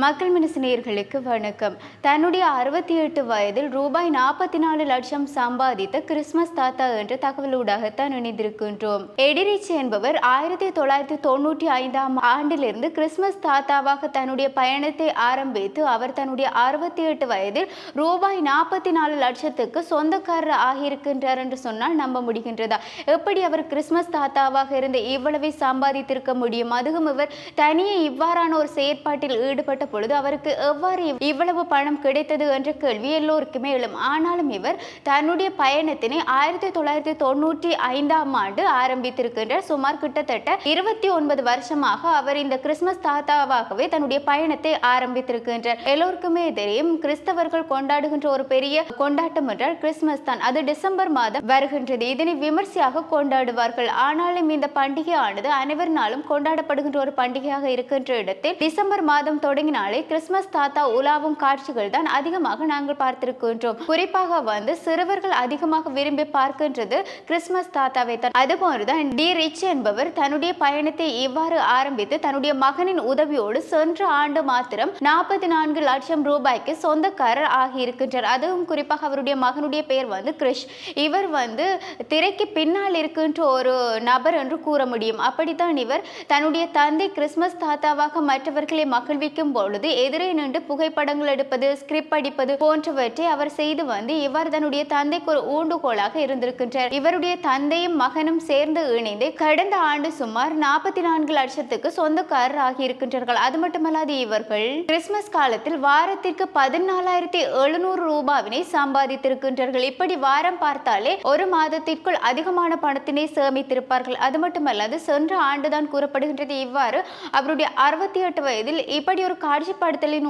மக்கள் மனசினியர்களுக்கு வணக்கம். தன்னுடைய அறுபத்தி எட்டு வயதில் ரூபாய் நாற்பத்தி நாலு லட்சம் சம்பாதித்த கிறிஸ்துமஸ் தாத்தா என்ற தகவலூடாகத்தான் இணைந்திருக்கின்றோம். எடிரிச் என்பவர் ஆயிரத்தி தொள்ளாயிரத்தி தொண்ணூற்றி ஐந்தாம் ஆண்டிலிருந்து கிறிஸ்துமஸ் தாத்தாவாக தன்னுடைய பயணத்தை ஆரம்பித்து அவர் தன்னுடைய அறுபத்தி எட்டு வயதில் ரூபாய் நாற்பத்தி நாலு லட்சத்துக்கு சொந்தக்காரர் ஆகியிருக்கின்றார் என்று சொன்னால் நம்ப முடிகின்றதா? எப்படி அவர் கிறிஸ்துமஸ் தாத்தாவாக இருந்து இவ்வளவை சம்பாதித்திருக்க முடியும்? அதுவும் இவர் தனியே இவ்வாறான ஒரு செயற்பாட்டில் ஈடுபட்ட பொழுது அவருக்கு எவ்வாறு இவ்வளவு பணம் கிடைத்தது என்ற கேள்வி எல்லோருக்குமே எழும் ஆனாலும் இவர் தன்னுடைய பயணத்தினை ஆயிரத்தி தொள்ளாயிரத்தி தொண்ணூற்றி ஐந்தாம் ஆண்டு ஆரம்பித்திருக்கின்றார். சுமார் கிட்டத்தட்ட இருபத்தி ஒன்பது வருஷமாக அவர் இந்த கிறிஸ்துமஸ் தாத்தாவாகவே தன்னுடைய பயணத்தை ஆரம்பித்திருக்கின்றார். எல்லோருக்குமே தெரியும் கிறிஸ்தவர்கள் கொண்டாடுகின்ற ஒரு பெரிய கொண்டாட்டம் என்றால் கிறிஸ்துமஸ் தான். அது டிசம்பர் மாதம் வருகின்றது. இதனை விமர்சையாக கொண்டாடுவார்கள். ஆனாலும் இந்த பண்டிகையானது அனைவரினாலும் கொண்டாடப்படுகின்ற ஒரு பண்டிகையாக இருக்கின்ற இடத்தில் டிசம்பர் மாதம் தொடங்கினாலே கிறிஸ்மஸ் தாத்தா உலாவும் காட்சிகள் தான் அதிகமாக நாங்கள் பார்த்திருக்கின்றோம். குறிப்பாக வந்து சிறுவர்கள் அதிகமாக விரும்பி பார்க்கின்றது கிறிஸ்மஸ் தாத்தாவை தான். அதுபோன்றுதான் டி ரிச் என்பவர் தன்னுடைய பயணத்தை இவ்வாறு ஆரம்பித்து தன்னுடைய மகனின் உதவியோடு சென்ற ஆண்டு மாத்திரம் நாற்பத்தி நான்கு லட்சம் ரூபாய்க்கு சொந்தக்காரர் ஆகியிருக்கின்றார். அதுவும் குறிப்பாக அவருடைய மகனுடைய பெயர் வந்து கிரிஷ் இவர் வந்து திரைக்கு பின்னால் இருக்கின்ற ஒரு நபர் என்று கூற முடியும். அப்படித்தான் இவர் தன்னுடைய தந்தை கிறிஸ்மஸ் தாத்தாவாக மற்றவர்களை மகிழ்விக்கும் போது பொழுது எதிரே நின்று புகைப்படங்கள் எடுப்பது ஸ்கிரிப்ட் அடிப்பது போன்றவற்றை அவர் செய்து வந்து இவர் தன்னுடைய தந்தைக்கு ஒரு ஊண்டுகோலாக இருந்திருக்கின்றார். இவருடைய தந்தையும் மகனும் சேர்ந்து இணைந்து கடந்த ஆண்டு சுமார் நாற்பத்தி நான்கு லட்சத்துக்கு சொந்தக்காரர் ஆகியிருக்கின்றார்கள். அது மட்டுமல்லாது இவர்கள் கிறிஸ்துமஸ் காலத்தில் வாரத்திற்கு பதினாலாயிரத்தி எழுநூறு ரூபாவினை சம்பாதித்திருக்கின்றார்கள். இப்படி வாரம் பார்த்தாலே ஒரு மாதத்திற்குள் அதிகமான பணத்தினை சேமித்திருப்பார்கள். அது மட்டுமல்லாது சென்ற ஆண்டுதான் கூறப்படுகின்றது. இவ்வாறு அவருடைய அறுபத்தி எட்டு வயதில் இப்படி ஒரு கால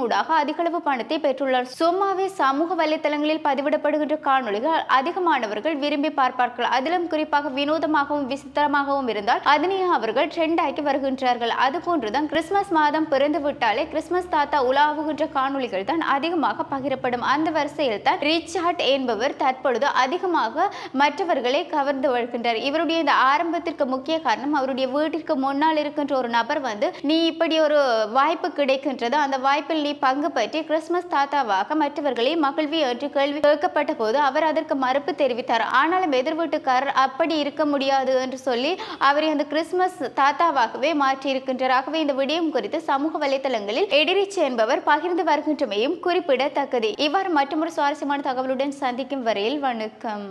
ஊடாக அதிகளவு பணத்தை பெற்றுள்ளார். சும்மாவே சமூக வலைத்தளங்களில் பதிவிடப்படுகின்ற காணொளிகள் அதிகமானவர்கள் விரும்பி பார்ப்பார்கள். அதிலும் குறிப்பாக வினோதமாகவும் விசித்திரமாகவும் இருந்தால் அதனை அவர்கள் ட்ரெண்ட் ஆக்கி வருகின்றார்கள். அது போன்றுதான் கிறிஸ்துமஸ் மாதம் பிறந்து விட்டாலே கிறிஸ்துமஸ் தாத்தா உலாவுகின்ற காணொளிகள் தான் அதிகமாக பகிரப்படும். அந்த வரிசையில் தான் ரிச்சார்ட் என்பவர் தற்பொழுது அதிகமாக மற்றவர்களை கவர்ந்து வருகின்றார் இவருடைய இந்த ஆரம்பத்திற்கு முக்கிய காரணம் அவருடைய வீட்டிற்கு முன்னால் இருக்கின்ற ஒரு நபர் வந்து நீ இப்படி ஒரு வாய்ப்பு கிடைக்கின்றது? அந்த வாய்ப்பில் நீ பங்கு பற்றி கிறிஸ்துமஸ் தாத்தாவாக மற்றவர்களை மகிழ்வி என்று கேள்வி கேட்கப்பட்ட போது அவர் அதற்கு மறுப்பு தெரிவித்தார். ஆனாலும் எதிர் வீட்டுக்காரர் அப்படி இருக்க முடியாது என்று சொல்லி அவரை அந்த கிறிஸ்துமஸ் தாத்தாவாகவே மாற்றி ஆகவே இந்த விடயம் குறித்து சமூக வலைதளங்களில் எடிரிச் என்பவர் பகிர்ந்து வருகின்றமையும் குறிப்பிடத்தக்கது. இவ்வாறு மற்றொரு சுவாரஸ்யமான தகவலுடன் சந்திக்கும் வரையில் வணக்கம்.